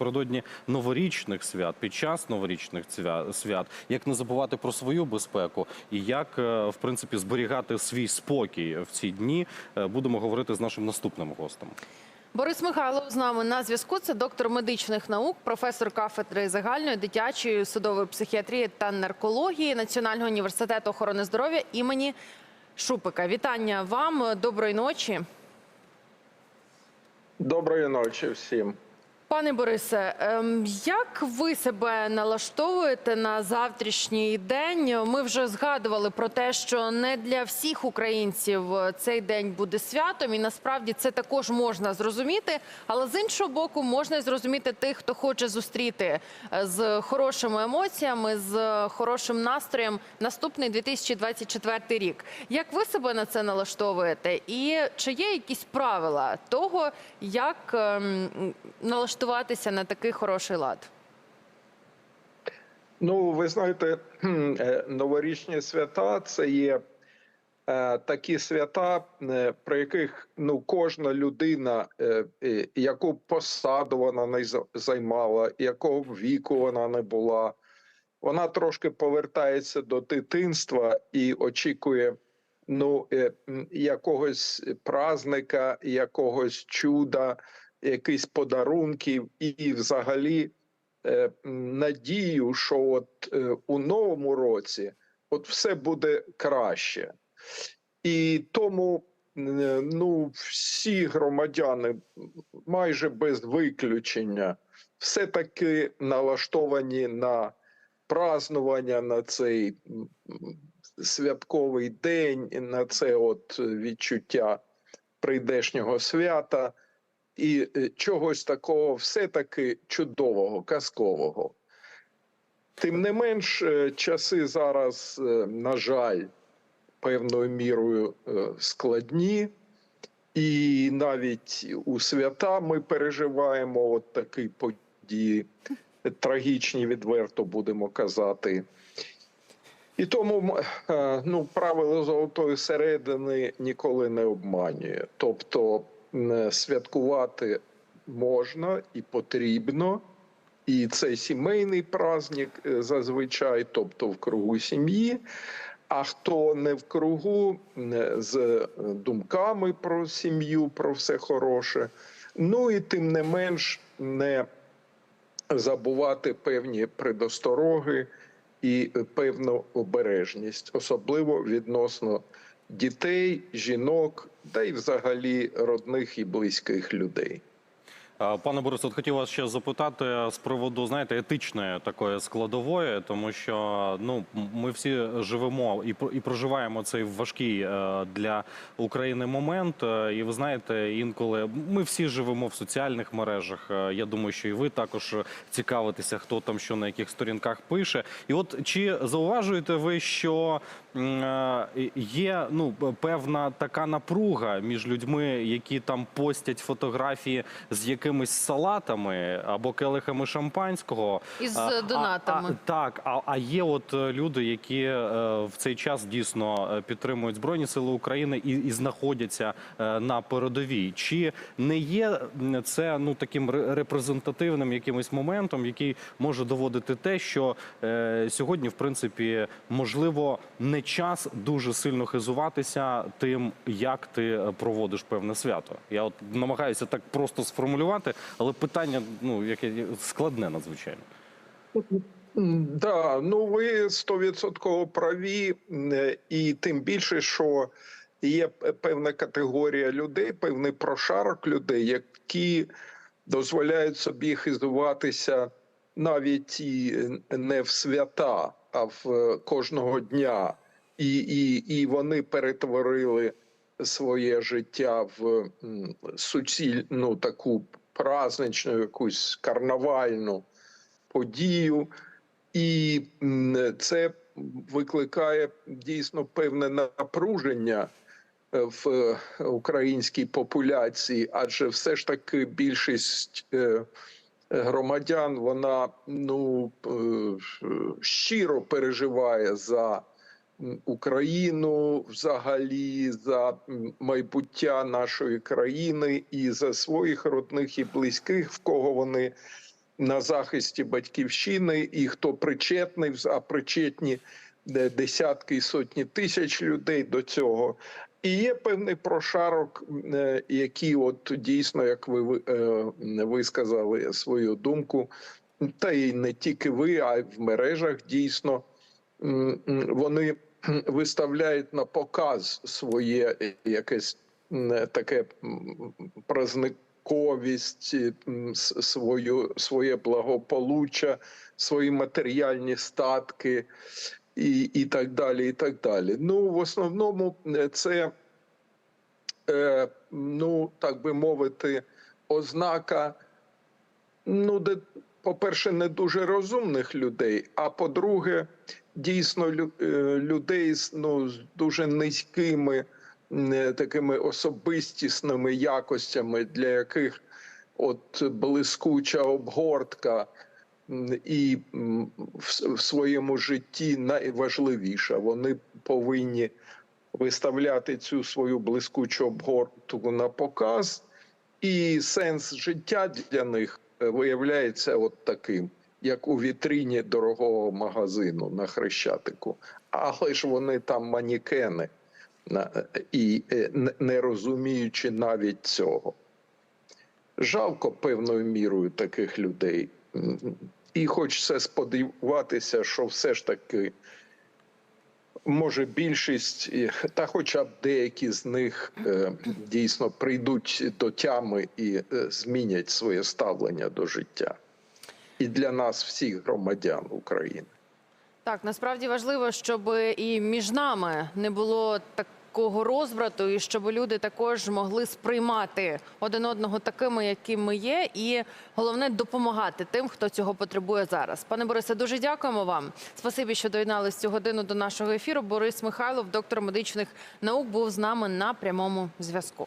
Напередодні новорічних свят, під час новорічних свят, як не забувати про свою безпеку і як е, в принципі зберігати свій спокій в ці дні, е, будемо говорити з нашим наступним гостем. Борис Михайлов з нами на зв'язку. Це доктор медичних наук, професор кафедри загальної дитячої судової психіатрії та наркології Національного університету охорони здоров'я імені Шупика. Вітання вам, доброї ночі. Доброї ночі всім. Пане Борисе, ем, як ви себе налаштовуєте на завтрашній день? Ми вже згадували про те, що не для всіх українців цей день буде святом, і насправді це також можна зрозуміти. Але з іншого боку, можна зрозуміти тих, хто хоче зустріти е, з хорошими емоціями, з хорошим настроєм наступний 2024 рік. Як ви себе на це налаштовуєте? І чи є якісь правила того, як ем, налаштуватися на такий хороший лад? Ну, ви знаєте, е, новорічні свята це є е, такі свята, е, про яких ну кожна людина, яку посаду вона не займала, якого віку вона не була, вона трошки повертається до дитинства і очікує ну, якогось празника, якогось чуда, якихось подарунків, і, взагалі е, надію, що от е, у новому році от все буде краще. І тому е, ну, всі громадяни майже без виключення все-таки налаштовані на празнування на цей святковий день, на це от відчуття прийдешнього свята і е, чогось такого все-таки чудового, казкового. Тим не менш, е, часи зараз, е, на жаль, певною мірою складні, і навіть у свята ми переживаємо от такі події, трагічні, відверто будемо казати. І тому ну, правило золотої середини ніколи не обманює. Тобто святкувати можна і потрібно, і це сімейний праздник е, зазвичай, тобто в кругу сім'ї. А хто не в кругу м, з е, думками про сім'ю, про все хороше, ну і тим не менш не забувати певні предостороги і е, певну обережність, особливо відносно дітей, жінок, та й взагалі родних і близьких людей. Е, Пане Борисе, от хотів вас ще запитати з приводу, знаєте, етичної такої складової, тому що ну ми всі живемо і і проживаємо цей важкий е, для України момент. Е, І ви знаєте, інколи ми всі живемо в соціальних мережах. Я думаю, що і ви також цікавитеся, хто там що на яких сторінках пише. І от чи зауважуєте ви, що є ну певна така напруга між людьми, які там постять фотографії з якимись салатами або келихами шампанського Із А, а- донатами. а, так, а, а є от е, люди, які е, в цей час дійсно е, підтримують Збройні Сили України і, і знаходяться е, на передовій. Чи не є це ну таким репрезентативним якимось моментом, який може доводити те, що е, сьогодні, в принципі, можливо, не час дуже сильно хизуватися тим, як ти е, проводиш певне свято. Я от намагаюся так просто сформулювати, але питання ну яке складне надзвичайно. Да, ну ви стовідсотково праві, і тим більше, що є певна категорія людей, певний прошарок людей, які дозволяють собі хизуватися навіть і не в свята, а в е, кожного дня. І, і, і вони перетворили своє життя в суцільну таку праздничну, якусь карнавальну подію. І це викликає дійсно певне напруження е, в е, українській популяції, адже все ж таки більшість е, громадян вона ну щиро переживає за Україну, взагалі за майбуття нашої країни і за своїх родних і близьких, в кого вони на захисті батьківщини, і хто причетний, а причетні десятки і сотні тисяч людей до цього. І є певний прошарок, е, який, от дійсно, як ви ви, е, висказали свою думку, та й не тільки ви, а й в мережах дійсно вони виставляють на показ своє е, якесь таке м, празниковість, свою, своє благополуччя, свої матеріальні статки і, і так далі. І так далі. Ну, в основному е, це, е, ну так би мовити, ознака. Ну, де, по-перше, не дуже розумних людей, а по-друге, дійсно е, людей ну, з дуже низькими такими особистісними якостями, для яких от блискуча обгортка і в, в своєму житті найважливіша. Вони повинні виставляти цю свою блискучу обгортку на показ, і сенс життя для них е, виявляється от таким, як у вітріні дорогого магазину на Хрещатику. Але ж вони там манікени, і е, не- розуміючи навіть цього. Жалко певною мірою таких людей. І хочеться сподіватися, що все ж таки може більшість, та хоча б деякі з них е, дійсно прийдуть до тями і е, змінять своє ставлення до життя. І для нас, всіх громадян України. Так, насправді важливо, щоб і між нами не було такого розбрату, і щоб люди також могли сприймати один одного такими, якими ми є, і головне допомагати тим, хто цього потребує зараз. Пане Борисе, дуже дякуємо вам. Спасибі, що доєднались цю годину до нашого ефіру. Борис Михайлов, доктор медичних наук, був з нами на прямому зв'язку.